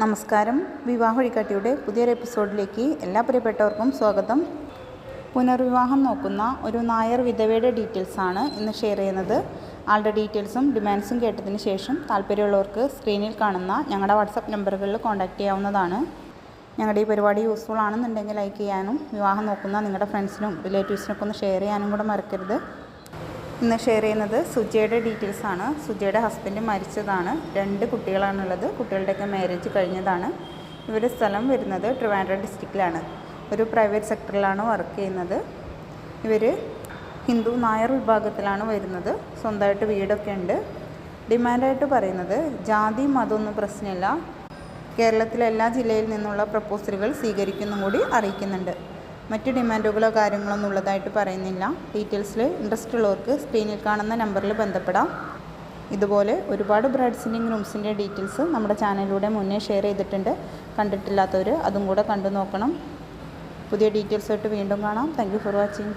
നമസ്കാരം. വിവാഹ വഴികാട്ടിയുടെ പുതിയൊരു എപ്പിസോഡിലേക്ക് എല്ലാ പ്രിയപ്പെട്ടവർക്കും സ്വാഗതം. പുനർവിവാഹം നോക്കുന്ന ഒരു നായർ വിധവയുടെ ഡീറ്റെയിൽസാണ് ഇന്ന് ഷെയർ ചെയ്യുന്നത്. ആളുടെ ഡീറ്റെയിൽസും ഡിമാൻഡ്സും കേട്ടതിന് ശേഷം താല്പര്യമുള്ളവർക്ക് സ്ക്രീനിൽ കാണുന്ന ഞങ്ങളുടെ വാട്സപ്പ് നമ്പറുകളിൽ കോൺടാക്റ്റ് ചെയ്യാവുന്നതാണ്. ഞങ്ങളുടെ ഈ പരിപാടി യൂസ്ഫുൾ ആണെന്നുണ്ടെങ്കിൽ ലൈക്ക് ചെയ്യാനും വിവാഹം നോക്കുന്ന നിങ്ങളുടെ ഫ്രണ്ട്സിനും റിലേറ്റീവ്സിനൊക്കെ ഒന്ന് ഷെയർ ചെയ്യാനും കൂടെ മറക്കരുത്. ഇന്ന് ഷെയർ ചെയ്യുന്നത് സുജയുടെ ഡീറ്റെയിൽസ് ആണ്. സുജയുടെ ഹസ്ബൻഡ് മരിച്ചതാണ്. രണ്ട് കുട്ടികളാണുള്ളത്. കുട്ടികളുടെയൊക്കെ മാരേജ് കഴിഞ്ഞതാണ്. ഇവരുടെ സ്ഥലം വരുന്നത് ട്രിവാൻഡ്രം ഡിസ്ട്രിക്റ്റിലാണ് ഒരു പ്രൈവറ്റ് സെക്ടറിലാണ് വർക്ക് ചെയ്യുന്നത്. ഇവർ ഹിന്ദു നായർ വിഭാഗത്തിലാണ് വരുന്നത്. സ്വന്തമായിട്ട് വീടൊക്കെ ഉണ്ട്. ഡിമാൻഡായിട്ട് പറയുന്നത് ജാതി മതമൊന്നും പ്രശ്നമില്ല. കേരളത്തിലെ എല്ലാ ജില്ലയിൽ നിന്നുള്ള പ്രപ്പോസലുകൾ സ്വീകരിക്കുന്നും കൂടി അറിയിക്കുന്നുണ്ട്. മറ്റ് ഡിമാൻഡുകളോ കാര്യങ്ങളൊന്നും ഉള്ളതായിട്ട് പറയുന്നില്ല. ഡീറ്റെയിൽസിൽ ഇൻട്രസ്റ്റ് ഉള്ളവർക്ക് സ്ക്രീനിൽ കാണുന്ന നമ്പറിൽ ബന്ധപ്പെടാം. ഇതുപോലെ ഒരുപാട് ബ്രൈഡ്സിന്റെയും റൂംസിന്റെ ഡീറ്റെയിൽസ് നമ്മുടെ ചാനലിലൂടെ മുന്നേ ഷെയർ ചെയ്തിട്ടുണ്ട്. കണ്ടിട്ടില്ലാത്തവർ അതും കൂടെ കണ്ടു നോക്കണം. പുതിയ ഡീറ്റെയിൽസായിട്ട് വീണ്ടും കാണാം. Thank for watching